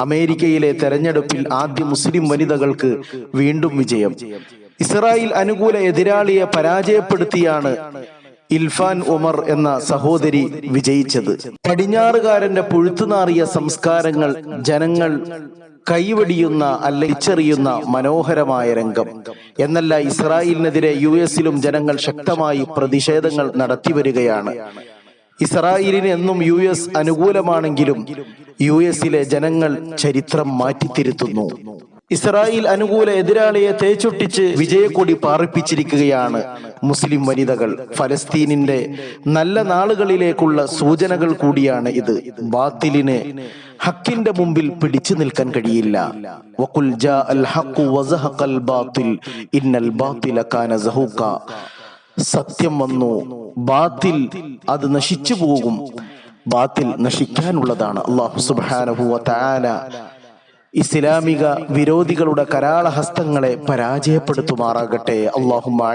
അമേരിക്കയിലെ തെരഞ്ഞെടുപ്പിൽ ആദ്യ മുസ്ലിം വനിതകൾക്ക് വീണ്ടും വിജയം. ഇസ്രായേൽ അനുകൂല എതിരാളിയെ പരാജയപ്പെടുത്തിയാണ് ഇൽഫാൻ ഉമർ എന്ന സഹോദരി വിജയിച്ചത്. പടിഞ്ഞാറുകാരന്റെ പുഴുത്തുനാറിയ സംസ്കാരങ്ങൾ ജനങ്ങൾ കൈവടിയുന്ന അല്ലച്ചെറിയുന്ന മനോഹരമായ രംഗം. എന്നല്ല ഇസ്രായേലിനെതിരെ യു എസിലും ജനങ്ങൾ ശക്തമായി പ്രതിഷേധങ്ങൾ നടത്തിവരികയാണ്. ഇസ്രായേലിന് എന്നും യു എസ് അനുകൂലമാണെങ്കിലും യു എസിലെ ജനങ്ങൾ ചരിത്രം മാറ്റിത്തിരുത്തുന്നു. ഇസ്രായേൽ അനുകൂല എതിരാളിയെ തേച്ചൊട്ടിച്ച് വിജയക്കൊടി പാറിപ്പിച്ചിരിക്കുകയാണ് മുസ്ലിം വനിതകൾ. ഫലസ്തീനിന്റെ നല്ല നാളുകളിലേക്കുള്ള സൂചനകൾ കൂടിയാണ് ഇത്. ബാത്തിലിന് ഹക്കിന്റെ മുമ്പിൽ പിടിച്ചു നിൽക്കാൻ കഴിയില്ല. വഖുൽ ജാ അൽ ഹഖു വസഹഖൽ ഇന്നൽ കാന സഹൂക സത്യം വന്നു. ബാത്തിൽ അത് നശിച്ചു പോകും. ബാത്തിൽ നശിക്കാനുള്ളതാണ്. അള്ളാഹു സുബ്ഹാനഹു ഇസ്ലാമിക വിരോധികളുടെ കരാളഹസ്തങ്ങളെ പരാജയപ്പെടുത്തുമാറാകട്ടെ. അല്ലാഹുമ്മ